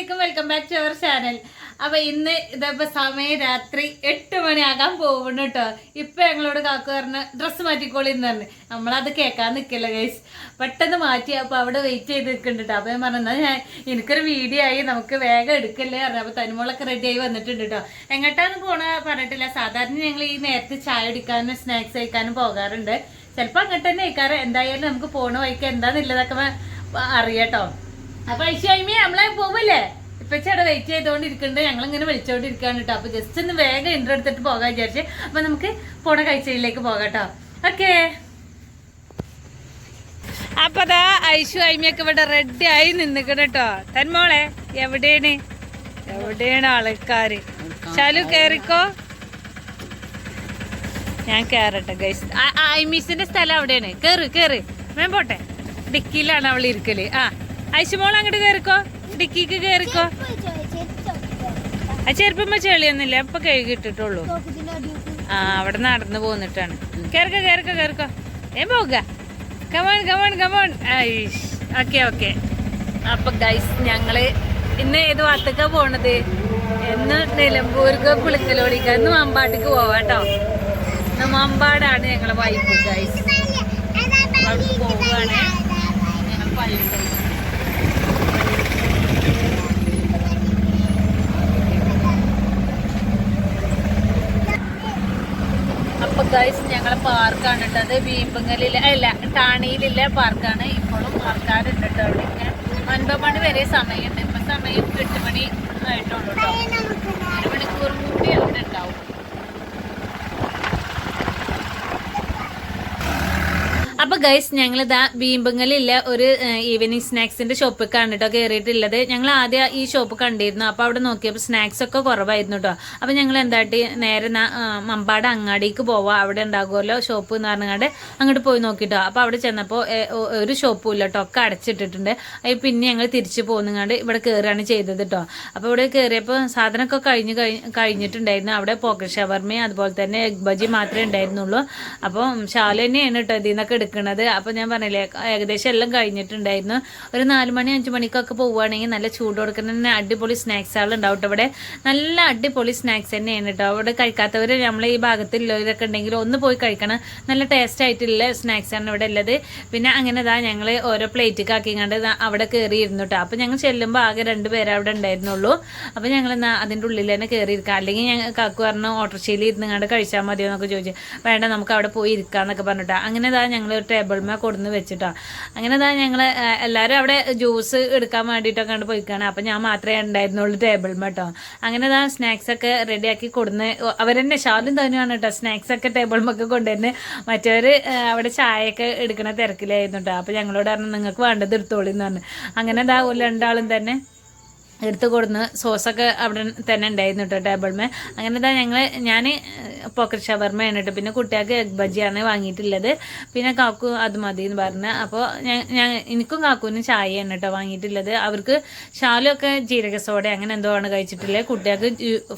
അലൈക്കും welcome back to our channel അപ്പൊ ഇന്ന് ഇതപ്പോ സമയം രാത്രി എട്ട് മണിയാകാൻ പോകുന്നു കേട്ടോ ഇപ്പൊ ഞങ്ങളോട് കാക്കു പറഞ്ഞ ഡ്രസ്സ് മാറ്റിക്കോളി എന്ന് പറഞ്ഞു. നമ്മളത് കേൾക്കാൻ നിൽക്കില്ല ഗൈസ് പെട്ടെന്ന് മാറ്റി. അപ്പൊ അവിടെ വെയിറ്റ് ചെയ്ത് നിൽക്കുന്നുണ്ട് അപ്പൊ ഞാൻ പറഞ്ഞു ഞാൻ എനിക്കൊരു വീഡിയോ ആയി. നമുക്ക് വേഗം എടുക്കല്ലേ? പറഞ്ഞു. അപ്പൊ തനിമോളൊക്കെ റെഡി ആയി വന്നിട്ടുണ്ട് കേട്ടോ എങ്ങോട്ടാന്ന് പോണ പറഞ്ഞിട്ടില്ല. സാധാരണ ഞങ്ങൾ ഈ നേരത്തെ ചായ കുടിക്കാനും സ്നാക്സ് കഴിക്കാനും പോകാറുണ്ട്. ചിലപ്പോ അങ്ങോട്ട് തന്നെ കഴിക്കാറ് എന്തായാലും നമുക്ക് പോണ വഴിക്ക് എന്താന്നില്ലതൊക്കെ അറിയാട്ടോ അപ്പൊ ഐശ്വര്യമി നമ്മളെ പോവല്ലേ? ഇപ്പൊ ചേട്ടാ വെയിറ്റ് ചെയ്തോണ്ടിരിക്കുന്നുണ്ട്. ഞങ്ങൾ ഇങ്ങനെ വിളിച്ചോണ്ടിരിക്കാണ് കേട്ടോ. അപ്പൊ ജസ്റ്റ് ഒന്ന് വേഗം ഇൻട്രോ എടുത്തിട്ട് പോകാൻ വിചാരിച്ചേ. അപ്പൊ നമുക്ക് പോണ കാഴ്ചയിലേക്ക് പോകാം കേട്ടോ. ഓക്കേ അപ്പൊ അതാ ഐശു അയിമയൊക്കെ ഇവിടെ റെഡി ആയി നിന്നിക്കണ കേട്ടോ. തന്മോളെ എവിടെയാണ്? എവിടെയാണ് ആൾക്കാര്? ശാലു കേറിക്കോ? ഞാൻ കേറട്ടെ ഗൈസ് ഐമീസിന്റെ സ്ഥലം അവിടെയാണ്. കേറ് കേറ്. ഞാൻ പോട്ടെ. ഡിക്കിയിലാണ് അവൾ ഇരിക്കൽ. ആ. ഐശുമോൾ അങ്ങോട്ട് കേറിക്കോ. ഡിക്കിക്ക് കേറിക്കോ. ആ ചെറുപ്പം ചെളിയൊന്നുമില്ല. ഇപ്പൊ കഴുകി ഇട്ടിട്ടുള്ളൂ. ആ അവിടെ നടന്നു പോന്നിട്ടാണ്. കേറിക്കോ കേറിക്കോ കേറക്കോ. ഏ പോക come on come on come on okay okay അപ്പൊ ഗൈസ് ഞങ്ങൾ ഇന്ന് ഏത് ഭാഗത്തേക്കാ പോണത്? എന്ന് നിലമ്പൂർക്ക് പുളിക്കലോളിക്ക ഇന്ന് മമ്പാട്ടിക്ക് പോവാട്ടോ ഇന്ന് മമ്പാടാണ് ഞങ്ങളെ വൈഫ് ഗൈസ് പോവാണ്. ഞങ്ങൾ വൈഫ് ഗൈസ് ഞങ്ങളെ പാർക്കാണ് ഇട്ടത് വീമ്പങ്ങലിലെ അല്ല ടാണിയിലുള്ള പാർക്കാണ് ഇപ്പോഴും ആൾക്കാരുണ്ട് കേട്ടോ അവിടെ. ഇങ്ങനെ ഒൻപത് മണി വരെ സമയമുണ്ട്. ഇപ്പൊ സമയം എട്ട് മണി ആയിട്ടുള്ളൂ കേട്ടോ. ഒരു മണിക്കൂർ കൂടി അവിടെ ഉണ്ടാവും. അപ്പൊ ഗൈസ് ഞങ്ങൾ ഇതാ ബീമ്പങ്ങളില്ല ഒരു ഈവനിങ് സ്നാക്സിന്റെ ഷോപ്പ് കണ്ടിട്ടോ കയറിയിട്ടുള്ളത് ഞങ്ങൾ ആദ്യം ഈ ഷോപ്പ് കണ്ടിരുന്നു. അപ്പൊ അവിടെ നോക്കിയപ്പോൾ സ്നാക്സ് ഒക്കെ കുറവായിരുന്നു കേട്ടോ അപ്പൊ ഞങ്ങൾ എന്താട്ടി നേരെ മമ്പാട് അങ്ങാടിക്ക് പോവാ. അവിടെ ഉണ്ടാകുമല്ലോ ഷോപ്പ് എന്ന് പറഞ്ഞാണ്ട് അങ്ങോട്ട് പോയി നോക്കിട്ടോ. അപ്പൊ അവിടെ ചെന്നപ്പോൾ ഒരു ഷോപ്പും ഇല്ല കേട്ടോ ഒക്കെ അടച്ചിട്ടിട്ടുണ്ട്. പിന്നെ ഞങ്ങൾ തിരിച്ചു പോകുന്നങ്ങാണ്ട് ഇവിടെ കയറുകയാണ് ചെയ്തത് കേട്ടോ അപ്പൊ ഇവിടെ കയറിയപ്പോൾ സാധനമൊക്കെ കഴിഞ്ഞ് കഴി- കഴിഞ്ഞിട്ടുണ്ടായിരുന്നു. അവിടെ പോക്കറ്റ് ഷവർമയും അതുപോലെ തന്നെ എഗ് ബജി മാത്രമേ ഉണ്ടായിരുന്നുള്ളൂ. അപ്പോൾ ശാല തന്നെയാണ് കേട്ടോ ഇതിൽ നിന്നൊക്കെ എടുക്കുന്നത് അപ്പോൾ ഞാൻ പറഞ്ഞില്ലേ ഏകദേശം എല്ലാം കഴിഞ്ഞിട്ടുണ്ടായിരുന്നു. ഒരു നാല് മണി അഞ്ച് മണിക്കൊക്കെ പോവുകയാണെങ്കിൽ നല്ല ചൂട് കൊടുക്കുന്ന തന്നെ അടിപൊളി സ്നാക്സുകൾ ഉണ്ടാവും ഇവിടെ. നല്ല അടിപൊളി സ്നാക്സ് തന്നെയാണ് കേട്ടോ അവിടെ കഴിക്കാത്തവർ നമ്മൾ ഈ ഭാഗത്തുള്ളവരൊക്കെ ഉണ്ടെങ്കിൽ ഒന്ന് പോയി കഴിക്കണം. നല്ല ടേസ്റ്റ് ആയിട്ടുള്ള സ്നാക്സ് ആണ് ഇവിടെ ഉള്ളത്. പിന്നെ അങ്ങനെ ഇതാ ഞങ്ങൾ ഓരോ പ്ലേറ്റ് ആക്കിങ്ങാണ്ട് അവിടെ കയറിയിരുന്നു കേട്ടോ അപ്പോൾ ഞങ്ങൾ ചെല്ലുമ്പോൾ ആകെ രണ്ട് പേരെ അവിടെ ഉണ്ടായിരുന്നുള്ളൂ. അപ്പോൾ ഞങ്ങൾ അതിന്റെ അതിന്റെ ഉള്ളിൽ തന്നെ കയറിയിരിക്കാം അല്ലെങ്കിൽ ഞങ്ങൾ കാക്കു പറഞ്ഞു ഓട്ടോറിക്ഷയിൽ ഇരുന്നങ്ങാണ്ട് കഴിച്ചാൽ മതിയോ എന്നൊക്കെ ചോദിച്ചു. വേണ്ട നമുക്ക് അവിടെ പോയി ഇരിക്കാന്നൊക്കെ പറഞ്ഞിട്ടാ അങ്ങനെ ഇതാ ഞങ്ങൾ ടേബിൾമേ കൊടുന്ന് വെച്ചിട്ടാ. അങ്ങനെ ഇതാ ഞങ്ങൾ എല്ലാവരും അവിടെ ജ്യൂസ് എടുക്കാൻ വേണ്ടിയിട്ടൊക്കെ കണ്ട് പോയിക്കാണ്. അപ്പം ഞാൻ മാത്രമേ ഉണ്ടായിരുന്നുള്ളൂ ടേബിൾമേ കേട്ടോ അങ്ങനെ ഇതാ സ്നാക്സ് ഒക്കെ റെഡിയാക്കി കൊടുന്ന് അവരെന്നെ ഷാലും തന്നെയാണ് കേട്ടോ സ്നാക്സ് ഒക്കെ ടേബിൾമൊക്കെ കൊണ്ടുവന്ന് മറ്റവർ അവിടെ ചായയൊക്കെ എടുക്കണ തിരക്കിലായിരുന്നു കേട്ടോ അപ്പം ഞങ്ങളോട് പറഞ്ഞു നിങ്ങൾക്ക് വേണ്ടത് എടുത്തോളിന്ന് പറഞ്ഞു. അങ്ങനെ ഇതാ രണ്ടാളും തന്നെ എടുത്ത് കൊടുന്ന് സോസൊക്കെ അവിടെ തന്നെ ഉണ്ടായിരുന്നു കേട്ടോ ടേബിൾമേ അങ്ങനെ തന്നെ ഞങ്ങൾ ഞാൻ പോക്കറ്റ് ഷവർമ ഷവർമയാണ് കേട്ടോ പിന്നെ കുട്ടികൾക്ക് എഗ് ബജിയാണ് വാങ്ങിയിട്ടുള്ളത്. പിന്നെ കാക്കു അത് മതി എന്ന് പറഞ്ഞ് അപ്പോൾ ഞാൻ എനിക്കും കാക്കുവിനും ചായയാണ് കേട്ടോ വാങ്ങിയിട്ടുള്ളത്. അവർക്ക് ഷാലൊക്കെ ജീരക സോഡ അങ്ങനെ എന്തോ ആണ് കഴിച്ചിട്ടുള്ളത്. കുട്ടികൾക്ക്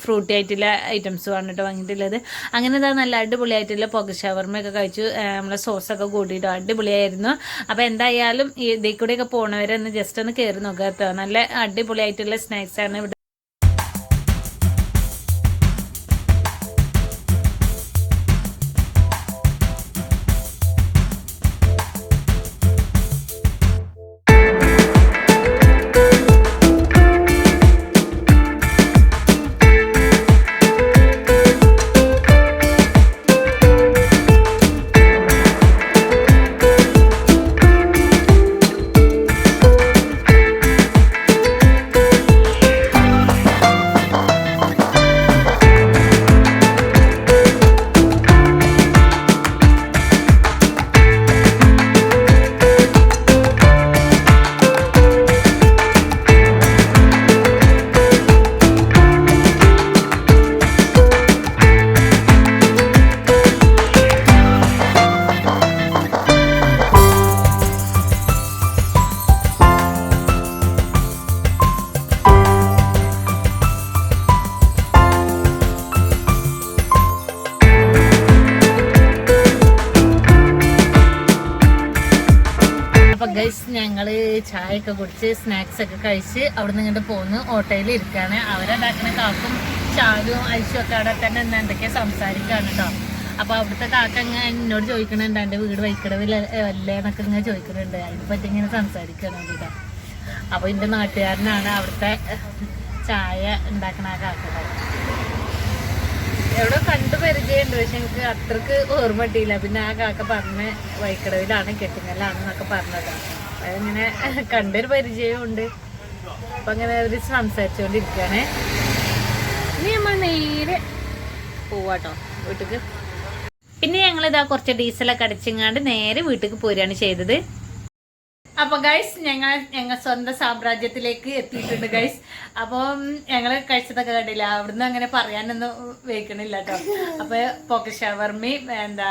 ഫ്രൂട്ടി ആയിട്ടുള്ള ഐറ്റംസും ആണ് കേട്ടോ വാങ്ങിയിട്ടുള്ളത്. അങ്ങനെ ഇതാ നല്ല അടിപൊളിയായിട്ടുള്ള പോക്കറ്റ് ഷവർമയൊക്കെ കഴിച്ചു. നമ്മളെ സോസൊക്കെ കൂട്ടിയിട്ടോ അടിപൊളിയായിരുന്നു. അപ്പോൾ എന്തായാലും ഇതിൽ കൂടെയൊക്കെ പോണവരെ ഒന്ന് ജസ്റ്റ് ഒന്ന് കയറി നോക്കുക കേട്ടോ. നല്ല അടിപൊളിയായിട്ടുള്ള സ്നാക്സ് ആണ് ഇവിടെ ഗൈസ് ഞങ്ങൾ ചായ ഒക്കെ കുടിച്ച് സ്നാക്സ് ഒക്കെ കഴിച്ച് അവിടെ നിന്ന് ഇങ്ങോട്ട് പോന്ന് ഓട്ടോയിൽ ഇരിക്കാണ്. അവരുണ്ടാക്കുന്ന കാക്കും ചാലും ഐശും ഒക്കെ അവിടെ തന്നെ നിന്ന് എന്തൊക്കെയാ സംസാരിക്കാണ് കേട്ടോ അപ്പൊ അവിടുത്തെ കാക്ക എന്നോട് ചോദിക്കണുണ്ട് എന്റെ വീട് വൈക്കടവിൽ അല്ലേ എന്നൊക്കെ ഇങ്ങനെ ചോദിക്കുന്നുണ്ട് അതിനെ പറ്റി ഇങ്ങനെ സംസാരിക്കണം കേട്ടോ അപ്പൊ എന്റെ നാട്ടുകാരനാണ് അവിടുത്തെ ചായ ഉണ്ടാക്കണ ആ എവിടെ കണ്ടു പരിചയമുണ്ട്. പക്ഷെ എനിക്ക് അത്രയ്ക്ക് ഓർമ്മ കിട്ടിയില്ല പിന്നെ ആ കാക്ക പറഞ്ഞ വൈക്കടവിലാണ് കെട്ടിങ്ങലാണെന്നൊക്കെ പറഞ്ഞത്. അതിങ്ങനെ കണ്ടൊരു പരിചയമുണ്ട്. അപ്പൊ അങ്ങനെ അവർ സംസാരിച്ചുകൊണ്ടിരിക്കുകയാണ് ഇനി നമ്മൾ നേരെ പോവാട്ടോ വീട്ടിക്ക്. പിന്നെ ഞങ്ങൾ ഇതാ കുറച്ച് ഡീസലൊക്കെ അടിച്ചിങ്ങാണ്ട് നേരെ വീട്ടിലേക്ക് പോരുകയാണ് ചെയ്തത്. അപ്പൊ ഗൈസ് ഞങ്ങൾ ഞങ്ങൾ സ്വന്തം സാമ്രാജ്യത്തിലേക്ക് എത്തിയിട്ടുണ്ട് ഗൈസ് അപ്പം ഞങ്ങൾ കഴിച്ചതൊക്കെ കണ്ടില്ല? അവിടുന്ന് അങ്ങനെ പറയാനൊന്നും വെക്കണില്ല കേട്ടോ അപ്പൊ പോക്ക ഷവർമി എന്താ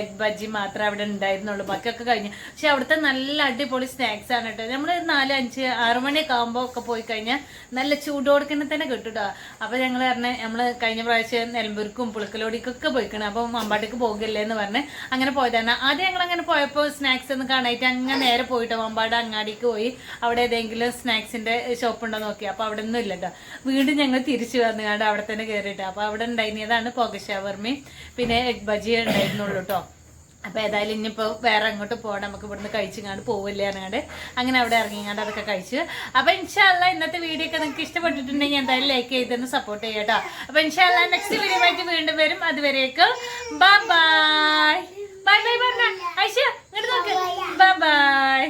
എഗ് ബജ്ജി മാത്രമേ അവിടെ ഉണ്ടായിരുന്നുള്ളൂ. ബാക്കിയൊക്കെ കഴിഞ്ഞു. പക്ഷെ അവിടുത്തെ നല്ല അടിപൊളി സ്നാക്സ് ആണ് കേട്ടോ നമ്മൾ നാല് അഞ്ച് ആറു മണിയൊക്കെ ആകുമ്പോൾ ഒക്കെ പോയി കഴിഞ്ഞാൽ നല്ല ചൂടോടുക്കനെ തന്നെ കിട്ടും അപ്പൊ ഞങ്ങൾ പറഞ്ഞ നമ്മൾ കഴിഞ്ഞ പ്രാവശ്യം നിലമ്പൂർക്കും പുളിക്കലോടിക്കൊക്കെ പോയിക്കണം. അപ്പൊ മമ്പാട്ടിക്ക് പോകില്ലേ എന്ന് പറഞ്ഞ് അങ്ങനെ പോയതാണ്. ആദ്യം ഞങ്ങൾ അങ്ങനെ പോയപ്പോൾ സ്നാക്സ് ഒന്നും കാണായിട്ട് അങ്ങനെ നേരെ പോയിട്ട് മമ്പാട് അങ്ങാടിക്ക് പോയി അവിടെ ഏതെങ്കിലും സ്നാക്സിന്റെ ഷോപ്പ് ഉണ്ടോ നോക്കി. അപ്പൊ അവിടെ ഒന്നും ഇല്ല കേട്ടോ വീണ്ടും ഞങ്ങൾ തിരിച്ചു വന്നുകൊണ്ട് അവിടെ തന്നെ കയറിയിട്ട് അപ്പൊ അവിടെ ഉണ്ടായിരുന്നതാണ് പുകശവർമ്മയും പിന്നെ എഗ് ബജി ഉണ്ടായിരുന്നുള്ളൂ കേട്ടോ അപ്പൊ ഏതായാലും ഇനിയിപ്പോ വേറെ അങ്ങോട്ട് പോകണം നമുക്ക് ഇവിടുന്ന് കഴിച്ചിങ്ങാണ്ട് പോവില്ല എന്നാണ്ട് അങ്ങനെ അവിടെ ഇറങ്ങിങ്ങാണ്ട് അതൊക്കെ കഴിച്ചു. അപ്പൊ ഇൻഷാല്ല ഇന്നത്തെ വീഡിയോ ഒക്കെ നിങ്ങൾക്ക് ഇഷ്ടപ്പെട്ടിട്ടുണ്ടെങ്കിൽ എന്തായാലും ലൈക്ക് ചെയ്തൊന്ന് സപ്പോർട്ട് ചെയ്യാട്ടോ അപ്പൊ ഇൻഷാല്ല നെക്സ്റ്റ് വീഡിയോ ആയിട്ട് വീണ്ടും വരും. അതുവരേക്കും ബൈ ബൈ ബൈ ബൈ പറഞ്ഞ ഐശ്യ ഇങ്ങോട്ട് നോക്ക് ബൈ ബൈ